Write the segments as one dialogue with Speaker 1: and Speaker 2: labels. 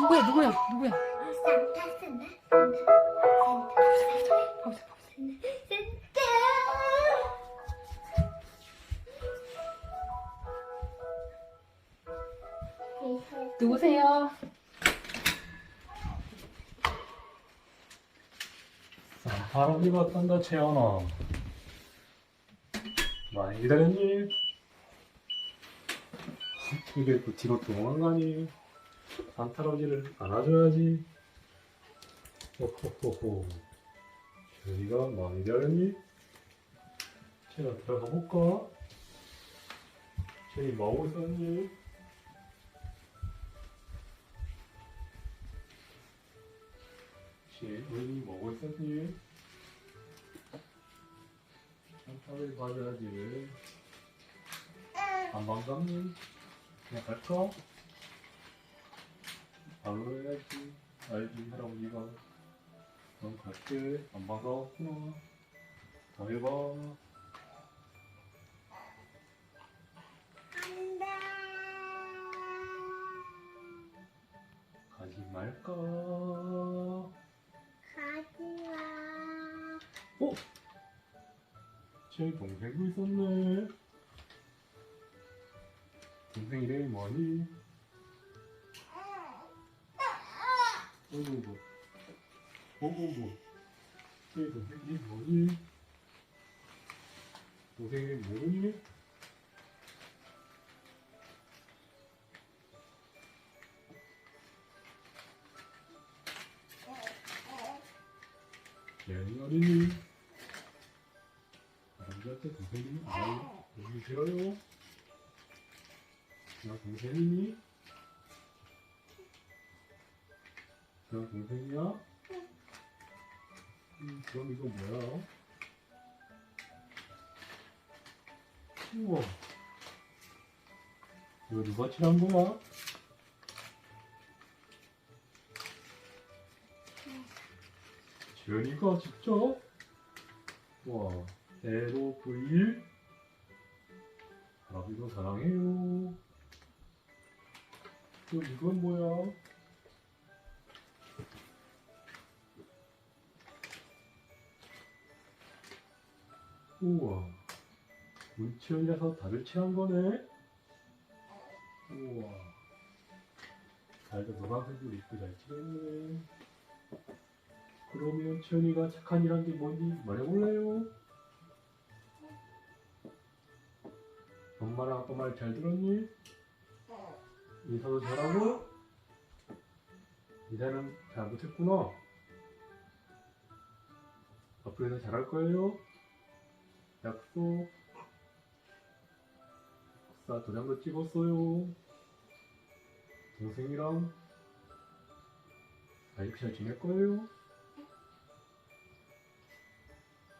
Speaker 1: 누구야 누구야 누구야
Speaker 2: 산타 산타 산타 산타
Speaker 1: 누구세요?
Speaker 3: 할아버지가 왔단다 채연아 많이 기다렸니? 이게 또 뒤로 도망가니? 산타할아버지를 안아줘야지 호호호호 채연이가 많이 기다렸니? 채연아 들어가 볼까? 채연이 뭐하고 있었니? 채연이 뭐하고 있었니? 산타를 받아야지 안 반갑니? 그냥 갈까? 바로 해야지. 알지 할아버지가. 넌 갈게 안 반가웠구나. 다 해봐.
Speaker 2: 안돼.
Speaker 3: 가지 말까?
Speaker 2: 가지마.
Speaker 3: 어? 제 동생도 있었네. 동생 이름이 뭐니? 어구구 어구구 제 동생 이름이 뭐니? 동생 이름이 뭐니? 예은이 어린이 남자한테 동생님이 알아요 여기 싫어요 나 동생이니? 나 동생이야? 음, 그럼 이거 뭐야? 우와 이거 누가 칠한 거야? 지연이가 직접? 와, 에로 V1 아비도 사랑해요. 또 이건 뭐야? 우와, 문치연이라서 다들 칠한 거네? 우와, 달도 노란색으로 이쁘게 잘 칠했네. 그러면 치연이가 착한 일한 게 뭔지 말해볼래요? 엄마랑 아빠 말 잘 들었니? 인사도 잘하고? 인사는 잘 못했구나. 앞으로는 잘할 거예요. 약속. 국사 도장도 찍었어요. 동생이랑 아이크 잘 지낼 거예요.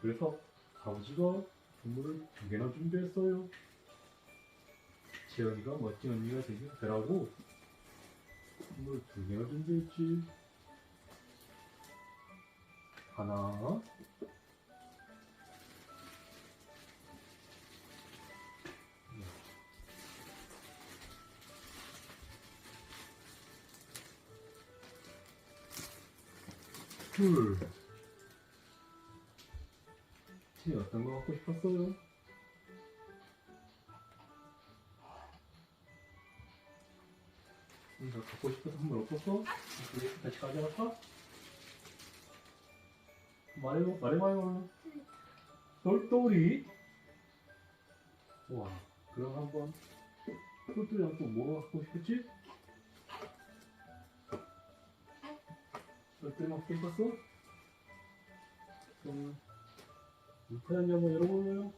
Speaker 3: 그래서 아버지가 선물을 두 개나 준비했어요. 재현이가 멋진 언니가 되길 바라고 선물 두 개나 준비했지. 하나, 둘. 티 어떤 거 갖고 싶었어요? 음, 너 갖고 싶어서 선물 없었어? 우리 다시 가져갈까? 말해요, 말해봐요. 똘똘이? 와, 그럼 한번 똘똘이랑 또 뭐 갖고 싶었지? 갖고 싶었어? 그러면 인터넷 한번 열어볼래요?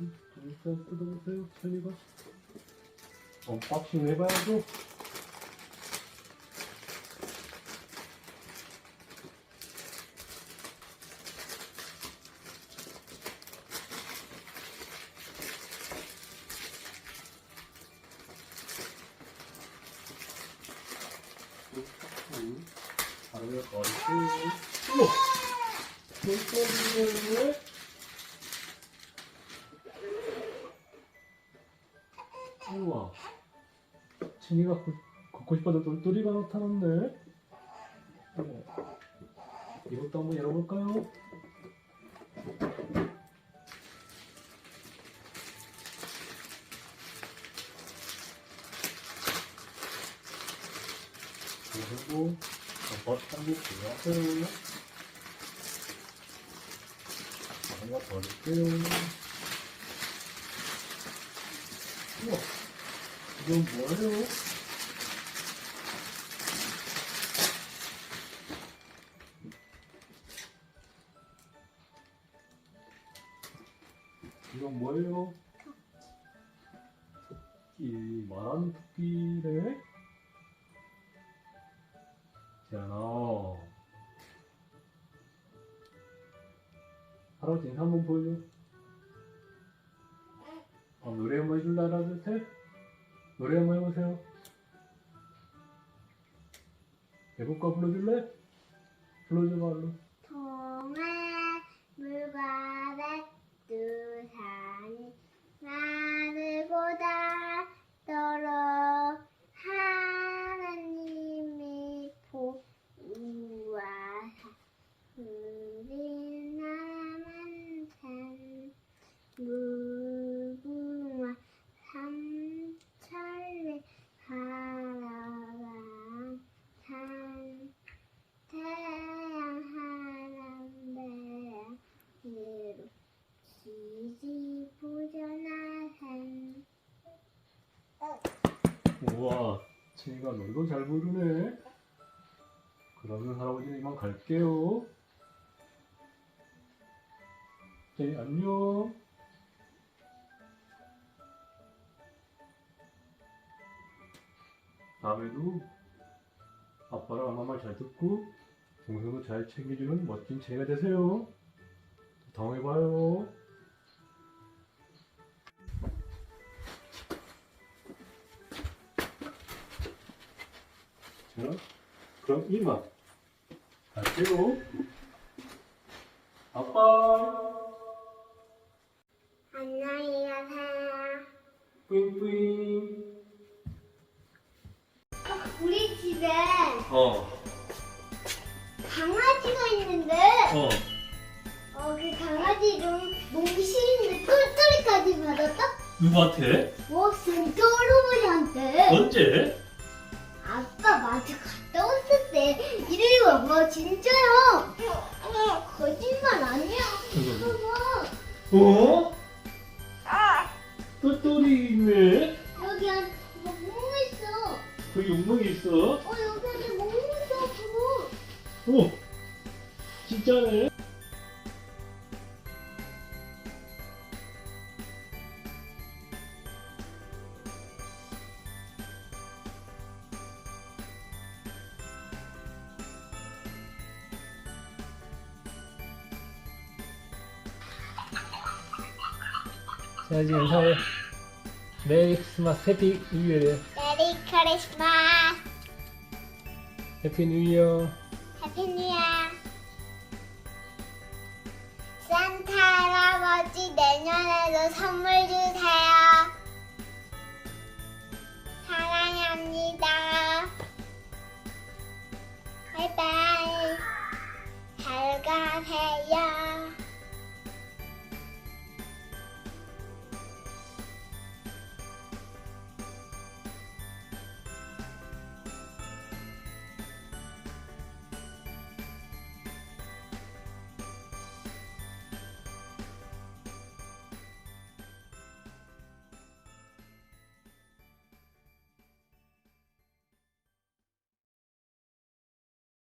Speaker 3: 음, 일단 뜯어보세요, 천이가. 언박싱 해봐야죠. 바로 어리고 우와 똘똘이네 우와. 친이가 걷- 걷고 싶어도 똘똘이가 나타났네. 이것도 한번 열어볼까요? 그리고 아빠 한국 좋아하세요. 하나 더 넣을게요. 우와, 이건 뭐예요? 이건 뭐예요? 토끼, 말하는 토끼래? 재현아. 할아버지 인사 한번 보여줘. 어, 노래 한번 해줄래, 하나, 둘, 셋? 노래 한번 해보세요. 애국가 불러줄래? 불러줘, 말로.
Speaker 2: 동해 물과 백두산이 나를 고다도록 하나님이 보우하사 우리 나만 산 무궁화 삼천리 하나가 산 태양 하나배랑 위로 지지부전한
Speaker 3: 우 와, 친이가 노래도 잘 부르네. 그러면 할아버지는 이만 갈게요. 네, 안녕. 다음에도 아빠랑 엄마 말 잘 듣고 동생도 잘 챙겨주는 멋진 제가 되세요. 다음에 봐요. 자, 그럼 이만 갈게요. 아빠,
Speaker 2: 안녕히 가세요.
Speaker 3: 뿌잉뿌잉.
Speaker 2: 우리 집에
Speaker 3: 어,
Speaker 2: 강아지가 있는데
Speaker 3: 어.
Speaker 2: 어, 그 강아지 이름 몽실인데 똘똘이까지 받았다?
Speaker 3: 누구한테?
Speaker 2: 뭐 센터 할아버지한테
Speaker 3: 언제?
Speaker 2: 진짜야 거짓말 아니야. 봐봐.
Speaker 3: 어? 자, 이제 인사해. 메리 크리스마스 해피 뉴 이어.
Speaker 2: 메리 크리스마스
Speaker 3: 해피 뉴 이어.
Speaker 2: 해피 뉴 이어 산타 할아버지 내년에도 선물 주세요 사랑합니다 바이바이 잘 가세요